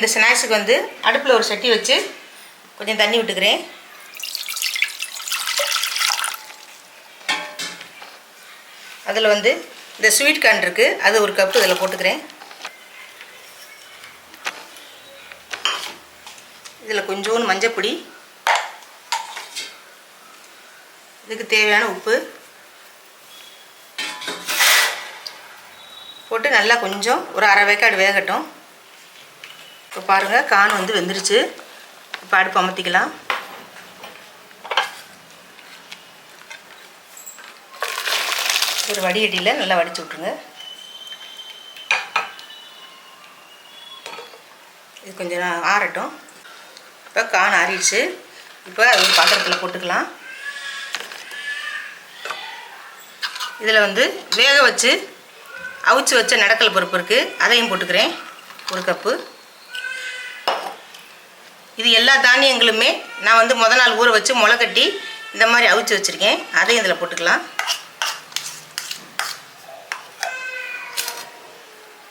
இந்த ஸ்நாக்ஸுக்கு வந்து அடுப்பில் ஒரு சட்டி வச்சு கொஞ்சம் தண்ணி விட்டுக்கிறேன். அதில் வந்து இந்த ஸ்வீட் கார்ன் இருக்குது அது ஒரு கப்பு இதில் போட்டுக்கிறேன். இதில் கொஞ்சோண்டு மஞ்சப்பொடி இதுக்கு தேவையான உப்பு போட்டு நல்லா கொஞ்சம் ஒரு அரை வேக்காடு வேகட்டும். இப்போ பாருங்கள் கான் வந்து வெந்துருச்சு. இப்போ அடுப்பு அமர்த்திக்கலாம். ஒரு வடிகட்டியில் நல்லா வடித்து விட்ருங்க இது கொஞ்சம் நான் ஆறட்டும். இப்போ கான் ஆறிடுச்சு. இப்போ அது ஒரு பாத்திரத்தில் போட்டுக்கலாம். இதில் வந்து வேக வச்சு அவிச்சு வச்ச நடக்கல் பருப்பு இருக்குது அதையும் போட்டுக்கிறேன். ஒரு கப்பு. இது எல்லா தானியங்களுமே நான் வந்து முத நாள் ஊற வச்சு முளைக்கட்டி இந்த மாதிரி அவிச்சு வச்சுருக்கேன். அதையும் இதில் போட்டுக்கலாம்.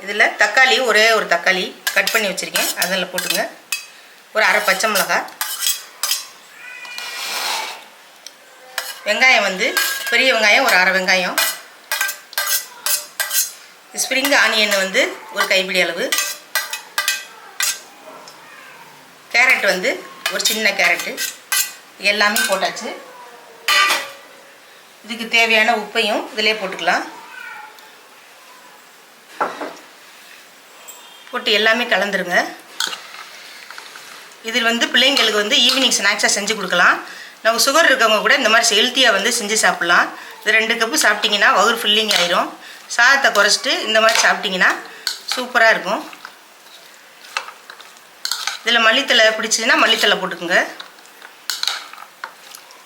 இதில் தக்காளி ஒரே ஒரு தக்காளி கட் பண்ணி வச்சுருக்கேன். அதில் போட்டுங்க. ஒரு அரை பச்சை மிளகாய் வெங்காயம் வந்து பெரிய வெங்காயம் ஒரு அரை வெங்காயம். ஸ்ப்ரிங் ஆனியன் வந்து ஒரு கைப்பிடி அளவு. கேரட் வந்து ஒரு சின்ன கேரட்டு. எல்லாமே போட்டாச்சு. இதுக்கு தேவையான உப்பையும் இதிலே போட்டுக்கலாம். போட்டு எல்லாமே கலந்துருங்க. இதில் வந்து பிள்ளைங்களுக்கு வந்து ஈவினிங் ஸ்நாக்ஸாக செஞ்சு கொடுக்கலாம். நம்ம சுகர் இருக்கவங்க கூட இந்த மாதிரி ஹெல்த்தியாக வந்து செஞ்சு சாப்பிட்லாம். இது ரெண்டு கப்பு சாப்பிட்டிங்கன்னா வயிறு ஃபில்லிங் ஆயிரும். சாதத்தை குறைச்சிட்டு இந்த மாதிரி சாப்பிட்டிங்கன்னா சூப்பராக இருக்கும். இதில் மல்லித்தலை பிடிச்சதுன்னா மல்லித்தலை போட்டுக்கோங்க.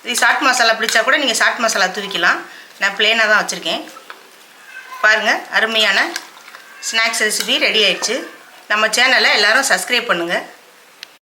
இது சாட் மசாலா பிடிச்சா கூட நீங்கள் சாட் மசாலா தூவிக்கலாம். நான் ப்ளேனாக தான் வச்சுருக்கேன். பாருங்கள் அருமையான ஸ்நாக்ஸ் ரெசிபி ரெடி ஆயிடுச்சு. நம்ம சேனலை எல்லோரும் சப்ஸ்கிரைப் பண்ணுங்கள்